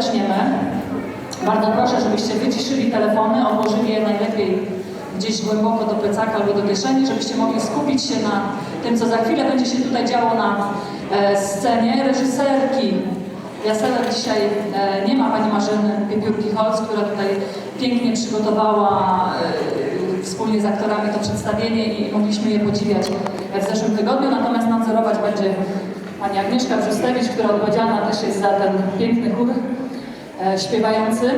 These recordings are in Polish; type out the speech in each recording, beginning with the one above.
zaczniemy, bardzo proszę, żebyście wyciszyli telefony, odłożyli je najlepiej gdzieś głęboko do plecaka albo do kieszeni, żebyście mogli skupić się na tym, co za chwilę będzie się tutaj działo na e, scenie. Reżyserki Jaseler dzisiaj e, nie ma pani Marzyny Piepiórki-Holz, która tutaj pięknie przygotowała e, wspólnie z aktorami to przedstawienie i mogliśmy je podziwiać w zeszłym tygodniu. Natomiast nadzorować będzie pani Agnieszka Brzustewicz, która odpowiedzialna też jest za ten piękny chór śpiewający.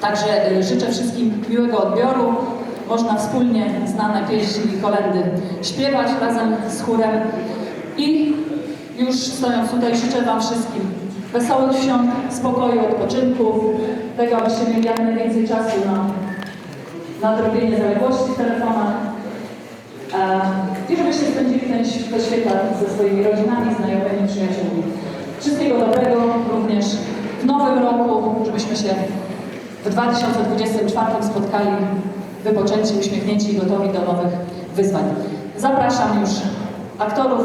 Także e, życzę wszystkim miłego odbioru. Można wspólnie znane pieśni i kolendy śpiewać razem z chórem. I już stojąc tutaj życzę Wam wszystkim wesołych świąt, spokoju, odpoczynku, tego abyście mieli jak najwięcej czasu na nadrobienie zaległości w telefonach e, i żebyście spędzili ten, te święta ze swoimi rodzinami, znajomymi, przyjaciółmi. Wszystkiego dobrego również w nowym roku, żebyśmy się w 2024 spotkali wypoczęci, uśmiechnięci i gotowi do nowych wyzwań. Zapraszam już aktorów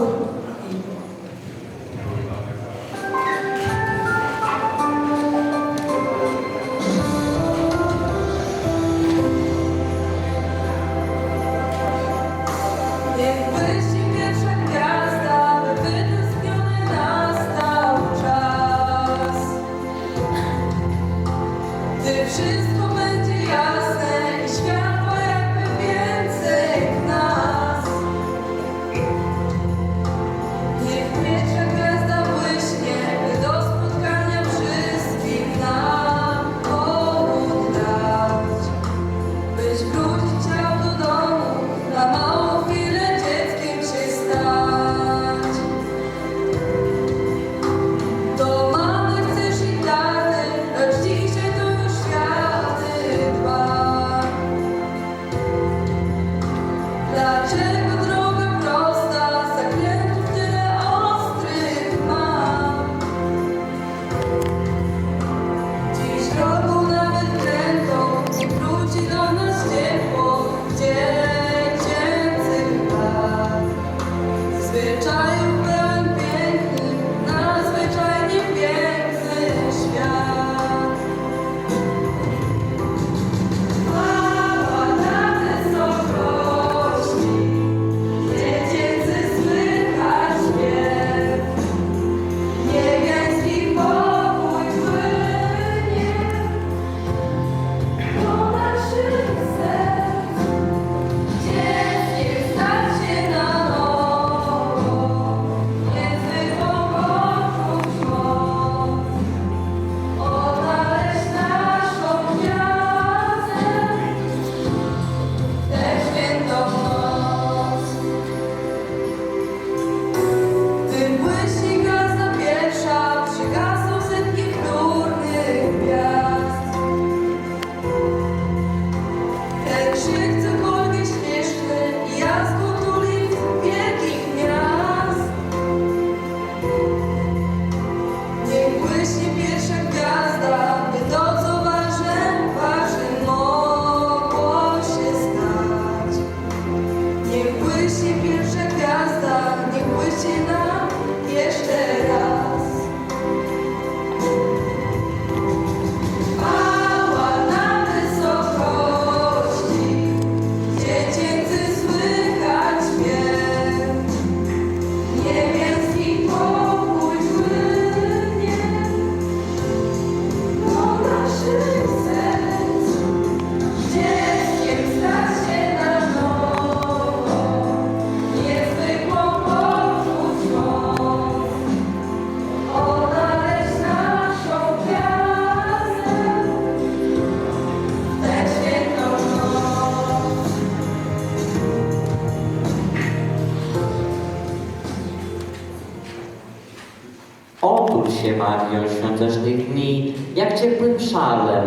Świątecznych dni, jak ciepłym szalem,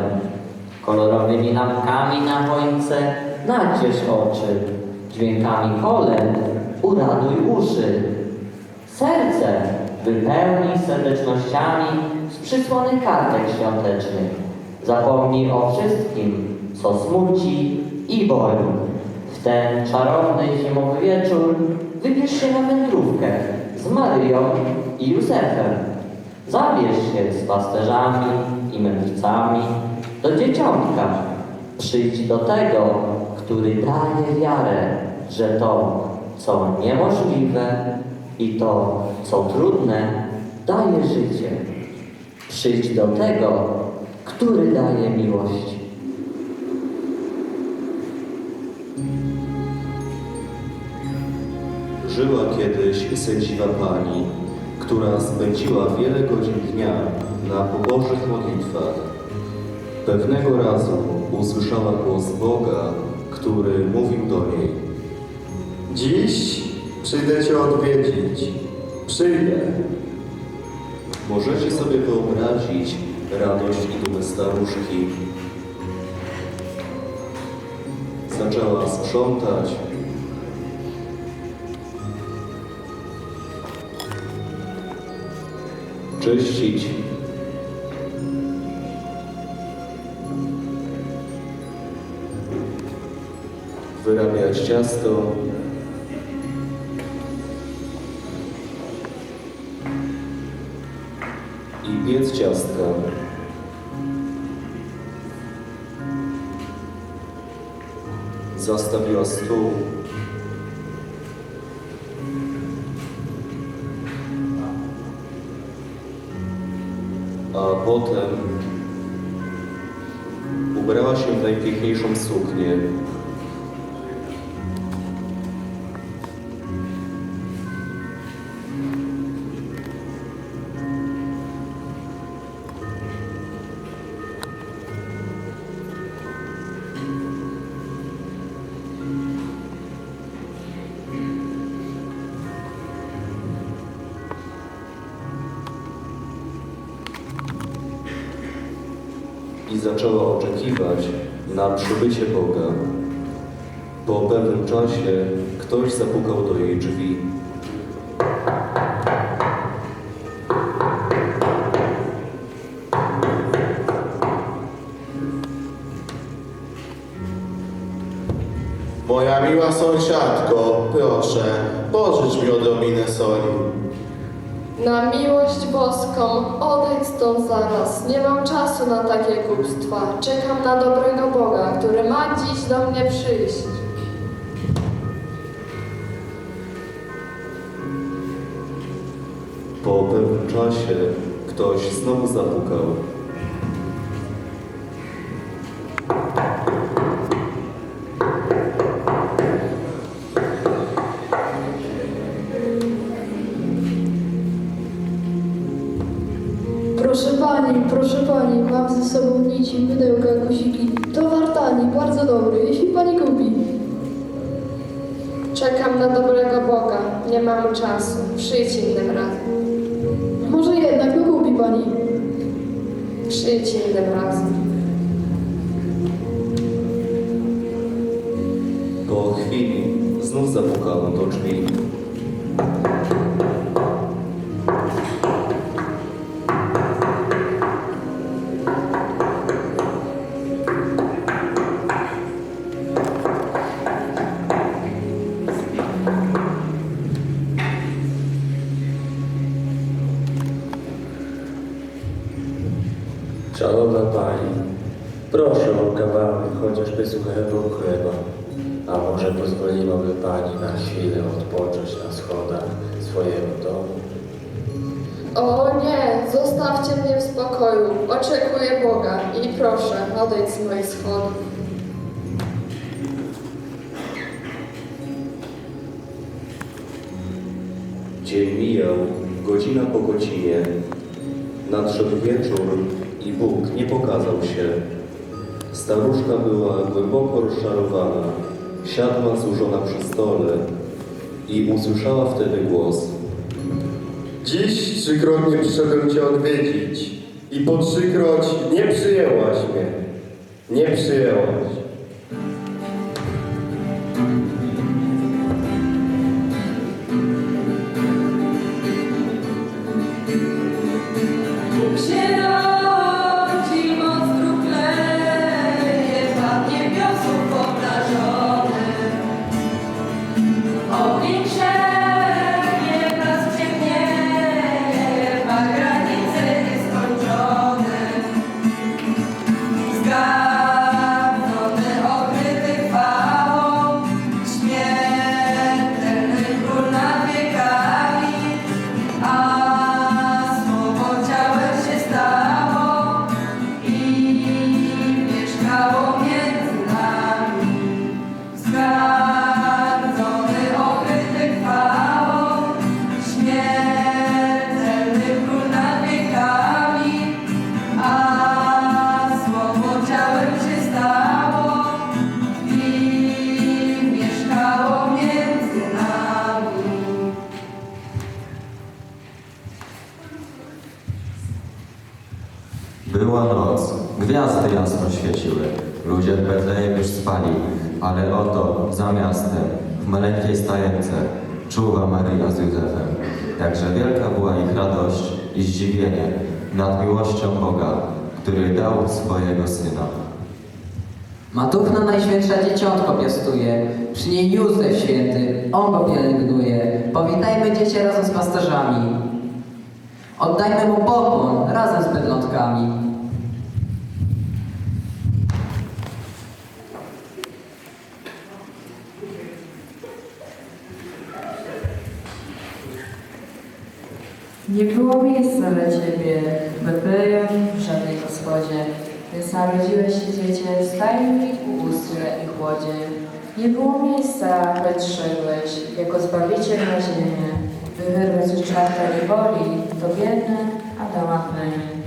kolorowymi lampkami na choince, naciesz oczy, dźwiękami kolęd, uraduj uszy. Serce wypełnij serdecznościami z przysłonych kartek świątecznych. Zapomnij o wszystkim, co smuci i boli. W ten czarowny zimowy wieczór wybierz się na wędrówkę z Maryją i Józefem. Zabierz się z pasterzami i mędrcami do dzieciątka. Przyjdź do tego, który daje wiarę, że to, co niemożliwe i to, co trudne, daje życie. Przyjdź do tego, który daje miłość. Żyła kiedyś sędziwa pani, która spędziła wiele godzin dnia na pobożnych modlitwach. Pewnego razu usłyszała głos Boga, który mówił do niej. Dziś przyjdę Cię odwiedzić. Przyjdę. Możecie sobie wyobrazić radość i dumę staruszki. Zaczęła sprzątać, czyścić, wyrabiać ciasto, i piec ciastka. Zastawiła stół. Potem ubrała się w najpiękniejszą suknię. Przybycie Boga. Po pewnym czasie ktoś zapukał do jej drzwi. Moja miła sąsiadko, proszę, pożycz mi odrobinę soli. Na miłość boską, odejdź stąd zaraz. Nie mam czasu na takie głupstwa. Czekam na dobrego Boga, który ma dziś do mnie przyjść. Po pewnym czasie ktoś znowu zapukał. Czekam na dobrego Boga. Nie mam czasu. Przyjdź innym razem. Może jednak no kupi pani. Przyjdź innym razem. Po chwili znów zapukano do drzwi. Chleba, a może pozwoliłaby Pani na chwilę odpocząć na schodach swojego domu? O nie, zostawcie mnie w spokoju. Oczekuję Boga i proszę, odejdź z moich schodów. Dzień mijał, godzina po godzinie. Nadszedł wieczór i Bóg nie pokazał się. Staruszka była głęboko rozczarowana. Siadła złożona przy stole i usłyszała wtedy głos. Dziś trzykrotnie przyszedłem Cię odwiedzić i po trzykroć nie przyjęłaś mnie. Nie przyjęłaś. Oto, za w maleńkiej stajence, czuwa Maryja z Józefem. Jakże wielka była ich radość i zdziwienie nad miłością Boga, który dał swojego Syna. Matuchna Najświętsza Dzieciątko piastuje, przy niej Józef Święty, On go pielęgnuje. Powitajmy dziecię razem z pasterzami. Oddajmy mu pokłon razem z bydlątkami. Nie było miejsca dla Ciebie, Betlejem, w żadnej gospodzie. Więc się dziecię, stajni u ustry i chłodzie. Nie było miejsca, lecz szedłeś, jako Zbawiciel na ziemię, by wyrwać z czarta niewoli, to biedne Adama plemię.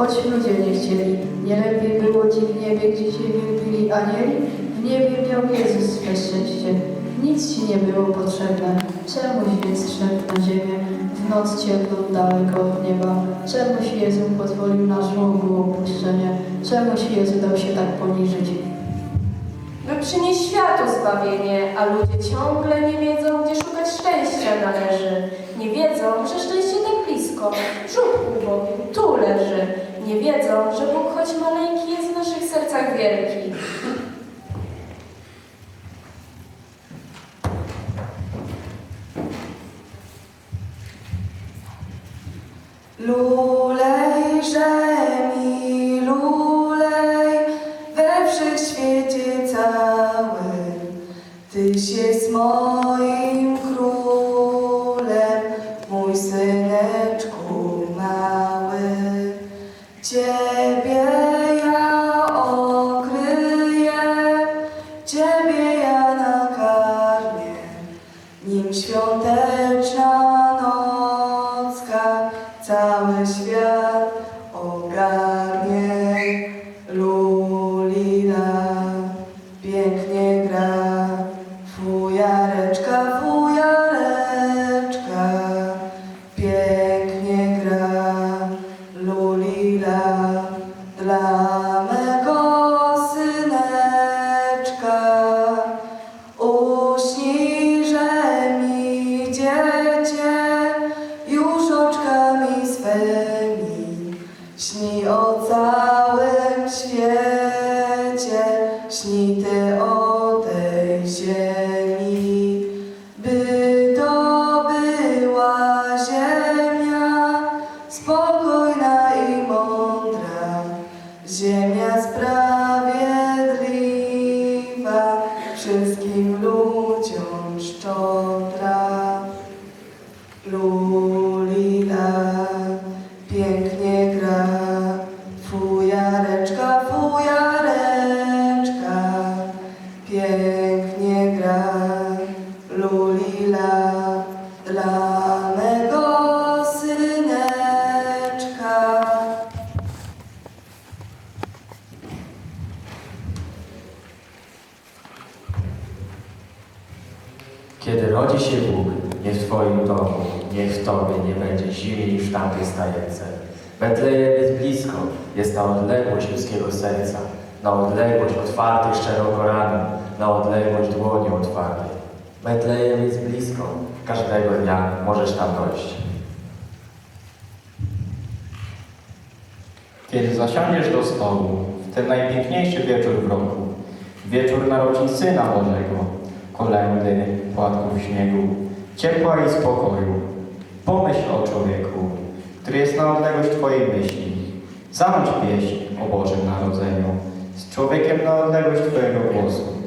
Choć ludzie nie chcieli. Nie lepiej było ci w niebie, gdzie cię wielbili anieli? W niebie miał Jezus swe szczęście. Nic ci nie było potrzebne. Czemuś więc szedł na ziemię, w noc ciemną daleko od nieba? Czemuś Jezu pozwolił na żłobu opuszczenie? Czemuś Jezu dał się tak poniżyć? by przynieść światu zbawienie, a ludzie ciągle nie wiedzą, gdzie szukać szczęścia należy. Nie wiedzą, że szczęście tak blisko, brzuch ubogi, tu leży. Nie wiedzą, że Bóg choć maleńki jest w naszych sercach wielki. Lulejże Lord. Dojść. Kiedy zasiądziesz do stołu, w ten najpiękniejszy wieczór w roku, wieczór narodzin Syna Bożego, kolędy, płatków śniegu, ciepła i spokoju, pomyśl o człowieku, który jest na odległość Twojej myśli. Zanudź pieśń o Bożym Narodzeniu z człowiekiem na odległość Twojego głosu.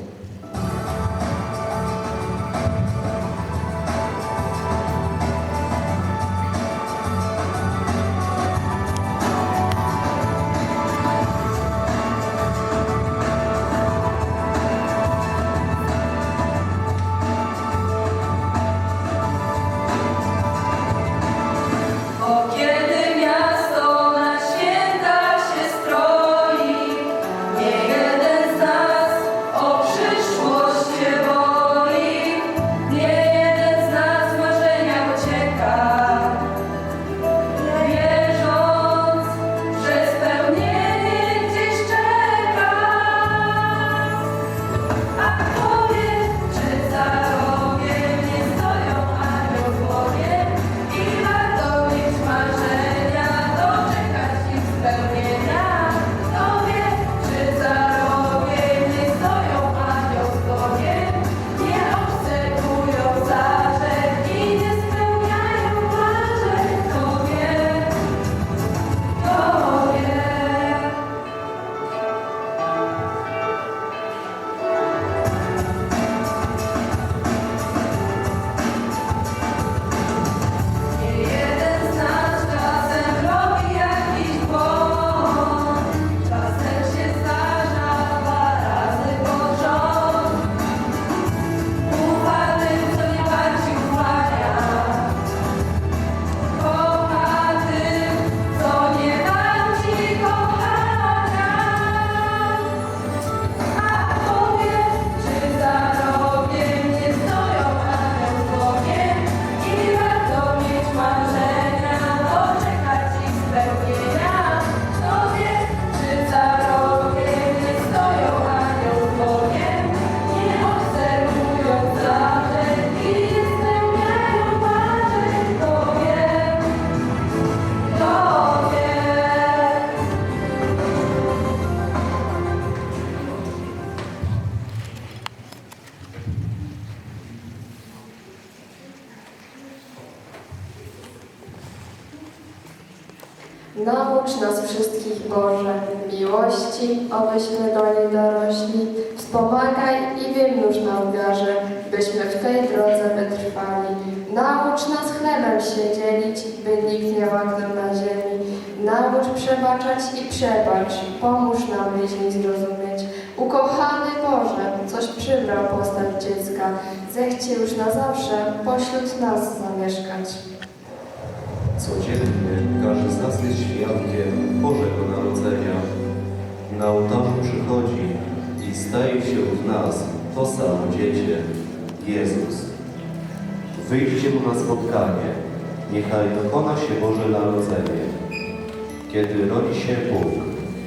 Dorośli. Wspomagaj i wymnóż nam wiarze, byśmy w tej drodze wytrwali. Naucz nas chlebem się dzielić, by nikt nie łaknął na ziemi. Naucz przebaczać i przebacz, pomóż nam bliźni zrozumieć. Ukochany Boże, coś przybrał postać dziecka, zechcie już na zawsze pośród nas zamieszkać. Codziennie każdy z nas jest świadkiem Bożego Narodzenia. Na przychodzi i staje się w nas to samo dziecię, Jezus. Wyjście mu na spotkanie, niechaj dokona się Boże Narodzenie. Kiedy rodzi się Bóg,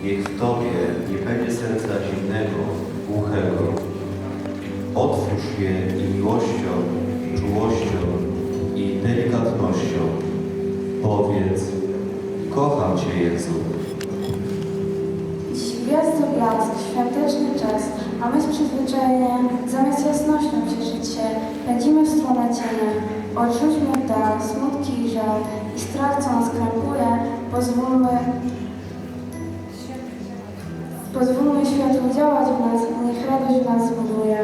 niech w Tobie nie będzie serca zimnego, głuchego. Otwórz je i miłością, czułością i delikatnością. Powiedz, kocham Cię Jezu. Dziś gwiazdo blask, świąteczny czas, a my z przyzwyczajenia, zamiast jasnością cieszyć się, pędzimy w stronę cienia. Odrzućmy dal smutki i żal i strach, co nas krępuje, pozwólmy, pozwólmy światłu działać w nas, niech radość w nas zbuduje.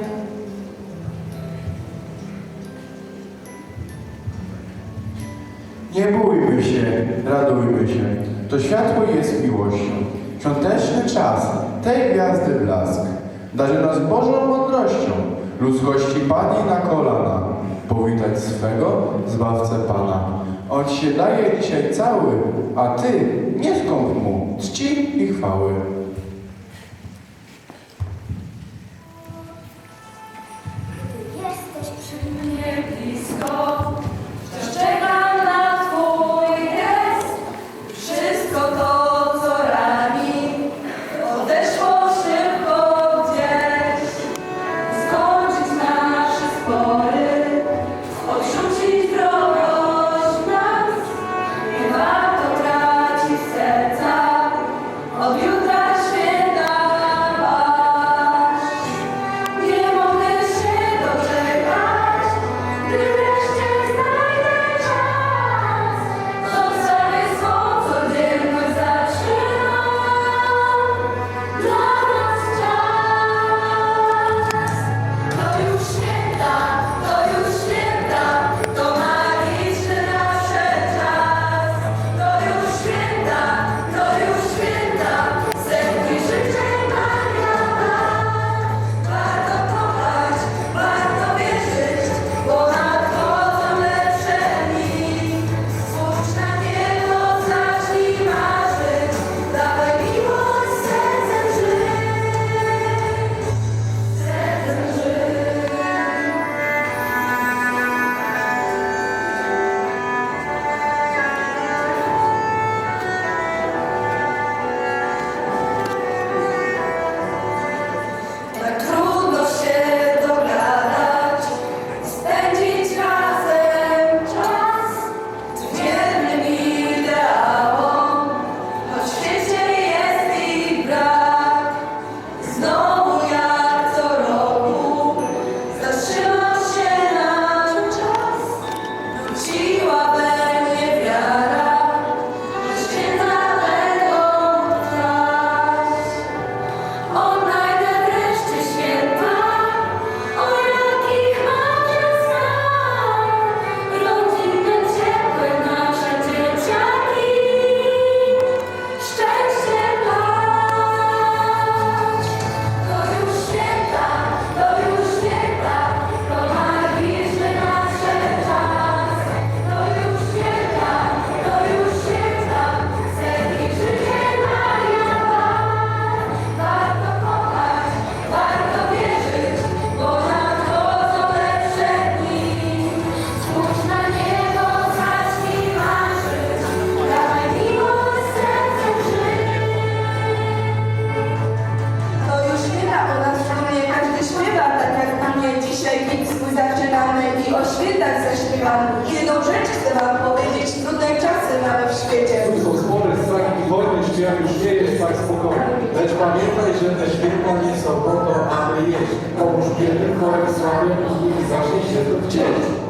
Nie bójmy się, radujmy się. To światło jest miłością. Świąteczny czas, tej gwiazdy blask. Darzy nas Bożą mądrością. Ludzkości padnie na kolana. Powitać swego Zbawcę Pana. On się daje dzisiaj cały, a Ty nie skąp Mu czci i chwały. Jesteś przy mnie, zaśpiewamy. Jedną rzecz chcę wam powiedzieć, trudne czasy mamy w świecie. Są spory, strach i wojny, śpiew już nie jest tak spokojny. Lecz pamiętaj, że te święta nie są po to, aby jeść. Pomóż biednym, chorym, słabym i zacznij się to chcieć.